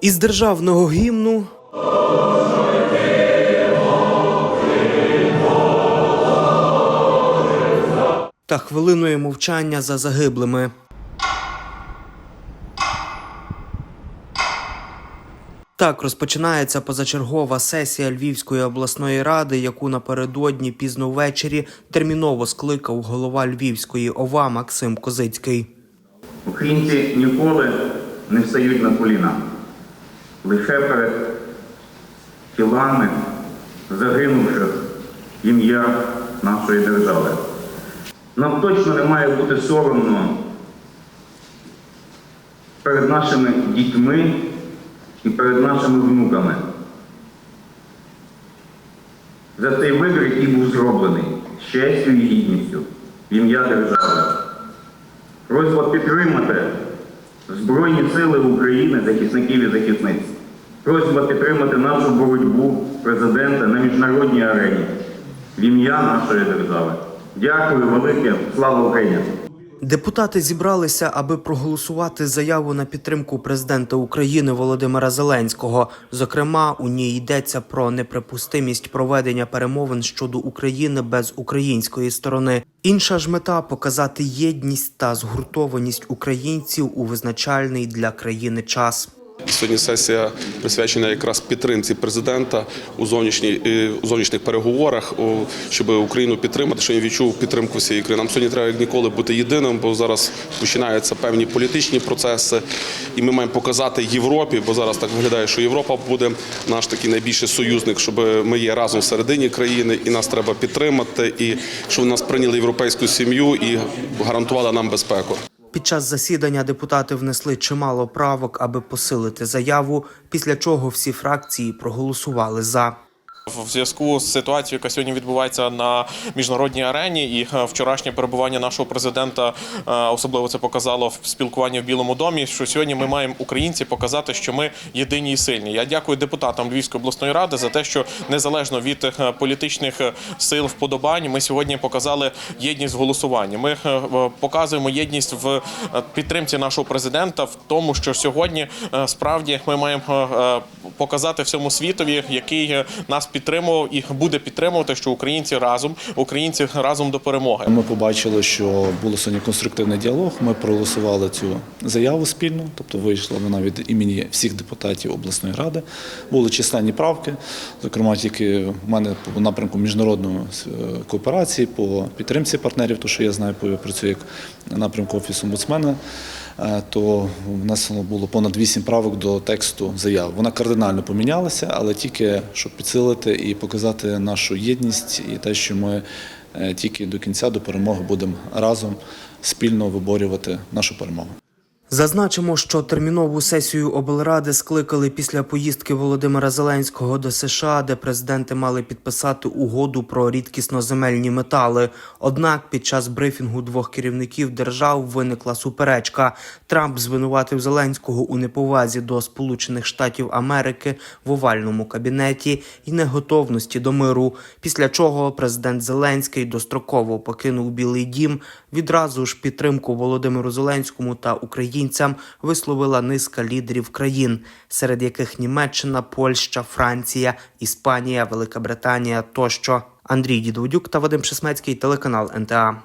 Із державного гімну та хвилиною мовчання за загиблими. Так розпочинається позачергова сесія Львівської обласної ради, яку напередодні пізно ввечері терміново скликав голова Львівської ОВА Максим Козицький. Українці ніколи не встають на коліна. Лише перед тілами загинувших ім'я нашої держави. Нам точно не має бути соромно перед нашими дітьми і перед нашими внуками. За цей вибір, який був зроблений з честю і гідністю в ім'я держави. Просьба підтримати Збройні Сили України, захисників і захисниць. Просьба підтримати нашу боротьбу президента на міжнародній арені в ім'я нашої держави. Дякую велике. Слава Україні! Депутати зібралися, аби проголосувати заяву на підтримку президента України Володимира Зеленського. Зокрема, у ній йдеться про неприпустимість проведення перемовин щодо України без української сторони. Інша ж мета показати єдність та згуртованість українців у визначальний для країни час. Сьогодні сесія присвячена якраз підтримці президента у зовнішній е, у зовнішніх переговорах, щоб Україну підтримати, щоб він відчув підтримку всієї країни. Нам сьогодні треба як ніколи бути єдиним, бо зараз починаються певні політичні процеси, і ми маємо показати Європі, бо зараз так виглядає, що Європа буде наш такий найбільший союзник, щоб ми є разом всередині країни, і нас треба підтримати, і щоб нас прийняли європейську сім'ю і гарантували нам безпеку. Під час засідання депутати внесли чимало правок, аби посилити заяву, після чого всі фракції проголосували за. В зв'язку з ситуацією, яка сьогодні відбувається на міжнародній арені, і е, вчорашнє перебування нашого президента е, особливо це показало в спілкуванні в Білому домі. Що сьогодні ми маємо українці показати, що ми єдині і сильні. Я дякую депутатам Львівської обласної ради за те, що незалежно від е, політичних сил вподобань, ми сьогодні показали єдність в голосуванні. Ми показуємо єдність в підтримці нашого президента, в тому, що сьогодні справді ми маємо показати всьому світові, який нас підтримував і буде підтримувати, що українці разом, українці разом до перемоги. Ми побачили, що було сьогодні конструктивний діалог. Ми проголосували цю заяву спільну, тобто вийшла вона від імені всіх депутатів обласної ради. Були численні правки, зокрема, тільки в мене по напрямку міжнародної е, кооперації, по підтримці партнерів, то що я знаю, працюю як напрямку офісу омбудсмена. Е, То внесено було понад вісім правок до тексту заяви. Вона кардинально помінялася, але тільки щоб підсилити і показати нашу єдність і те, що ми е, тільки до кінця до перемоги будемо разом спільно виборювати нашу перемогу. Зазначимо, що термінову сесію облради скликали після поїздки Володимира Зеленського до США, де президенти мали підписати угоду про рідкісноземельні метали. Однак під час брифінгу двох керівників держав виникла суперечка. Трамп звинуватив Зеленського у неповазі до Сполучених Штатів Америки в овальному кабінеті і неготовності до миру. Після чого президент Зеленський достроково покинув Білий Дім. Відразу ж підтримку Володимиру Зеленському та українцям висловила низка лідерів країн, серед яких Німеччина, Польща, Франція, Іспанія, Велика Британія тощо. Андрій Дідудюк та Вадим Шесмецький, телеканал НТА.